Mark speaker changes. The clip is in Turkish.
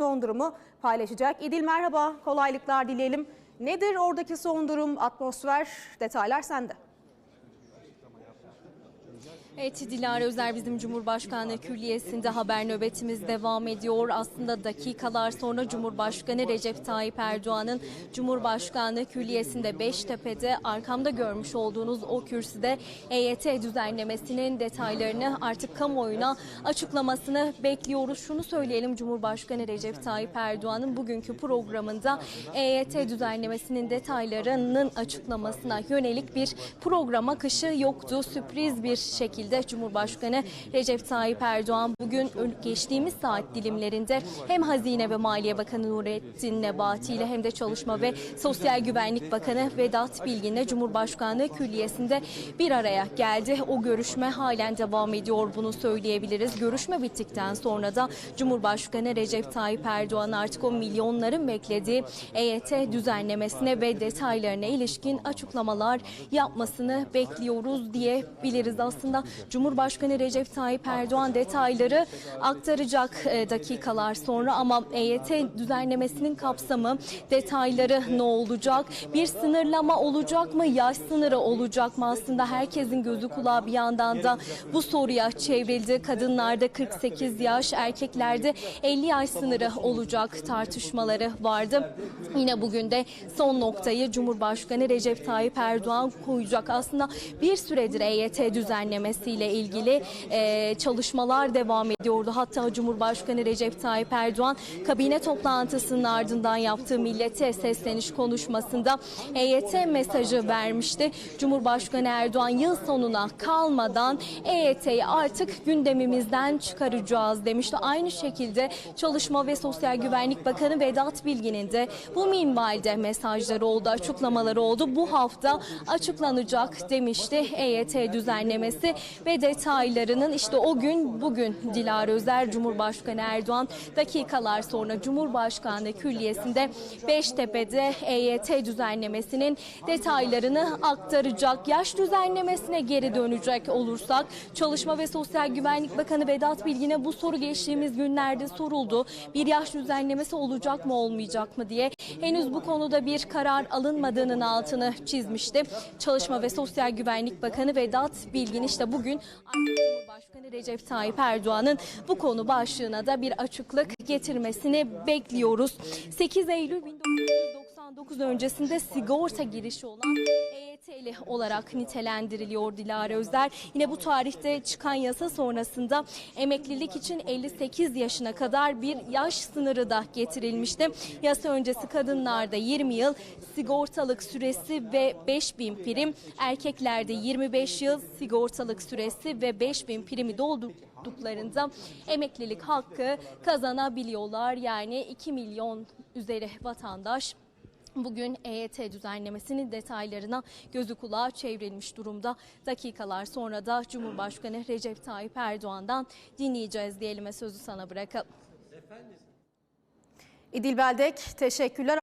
Speaker 1: son durumu paylaşacak. İdil merhaba, kolaylıklar dileyelim. Nedir oradaki son durum, atmosfer, detaylar sende.
Speaker 2: Evet Dilara Özer bizim Cumhurbaşkanlığı Külliyesi'nde haber nöbetimiz devam ediyor. Aslında dakikalar sonra Cumhurbaşkanı Recep Tayyip Erdoğan'ın Cumhurbaşkanlığı Külliyesi'nde Beştepe'de arkamda görmüş olduğunuz o kürsüde EYT düzenlemesinin detaylarını artık kamuoyuna açıklamasını bekliyoruz. Şunu söyleyelim Cumhurbaşkanı Recep Tayyip Erdoğan'ın bugünkü programında EYT düzenlemesinin detaylarının açıklamasına yönelik bir program akışı yoktu. Sürpriz bir şekilde Cumhurbaşkanı Recep Tayyip Erdoğan bugün geçtiğimiz saat dilimlerinde hem Hazine ve Maliye Bakanı Nurettin Nebati ile hem de Çalışma ve Sosyal Güvenlik Bakanı Vedat Bilgin'le Cumhurbaşkanlığı Külliyesi'nde bir araya geldi. O görüşme halen devam ediyor bunu söyleyebiliriz. Görüşme bittikten sonra da Cumhurbaşkanı Recep Tayyip Erdoğan artık o milyonların beklediği EYT düzenlemesine ve detaylarına ilişkin açıklamalar yapmasını bekliyoruz diyebiliriz. Aslında Cumhurbaşkanı Recep Tayyip Erdoğan detayları aktaracak e, dakikalar sonra ama EYT düzenlemesinin kapsamı, detayları ne olacak? Bir sınırlama olacak mı? Yaş sınırı olacak mı? Aslında herkesin gözü kulağı bir yandan da bu soruya çevrildi. Kadınlarda 48 yaş, erkeklerde 50 yaş sınırı olacak tartışmaları vardı. Yine bugün de son noktayı Cumhurbaşkanı Recep Tayyip Erdoğan koyacak. Aslında bir süredir EYT düzenlemesiyle ilgili e, çalışmalar devam ediyordu. Hatta Cumhurbaşkanı Recep Tayyip Erdoğan kabine toplantısının ardından yaptığı millete sesleniş konuşmasında EYT mesajı vermişti. Cumhurbaşkanı Erdoğan yıl sonuna kalmadan EYT'yi artık gündemimizden çıkaracağız demişti. Aynı şekilde Çalışma ve Sosyal Güvenlik Bakanı Vedat Bilgin'in de bu minvalde mesajları oldu, açıklamaları oldu. Bu hafta açıklanacak demişti EYT düzenlemesi ve detaylarının işte o gün bugün Dilara Özer Cumhurbaşkanı Erdoğan dakikalar sonra Cumhurbaşkanlığı Külliyesi'nde Beştepe'de EYT düzenlemesinin detaylarını aktaracak. Yaş düzenlemesine geri dönecek olursak Çalışma ve Sosyal Güvenlik Bakanı Vedat Bilgin'e bu soru geçtiğimiz günlerde soruldu. Bir yaş düzenlemesi olacak mı olmayacak mı diye. Henüz bu konuda bir karar alınmadığının altını çizmişti. Çalışma ve Sosyal Güvenlik Bakanı Vedat Bilgin işte bugün Cumhurbaşkanı Recep Tayyip Erdoğan'ın bu konu başlığına da bir açıklık getirmesini bekliyoruz. 8 Eylül 1999 öncesinde sigorta girişi olan EYT'li olarak nitelendiriliyor Dilara Özer. Yine bu tarihte çıkan yasa sonrasında emeklilik için 58 yaşına kadar bir yaş sınırı da getirilmişti. Yasa öncesi kadınlarda 20 yıl sigortalık süresi ve 5000 prim, erkeklerde 25 yıl sigortalık süresi ve 5000 primi doldurduklarında emeklilik hakkı kazanabiliyorlar. Yani 2 milyon üzeri vatandaş Bugün EYT düzenlemesinin detaylarına gözü kulağı çevrilmiş durumda. Dakikalar sonra da Cumhurbaşkanı Recep Tayyip Erdoğan'dan dinleyeceğiz diyelim sözü sana bırakalım.
Speaker 1: İdil Beldek, teşekkürler.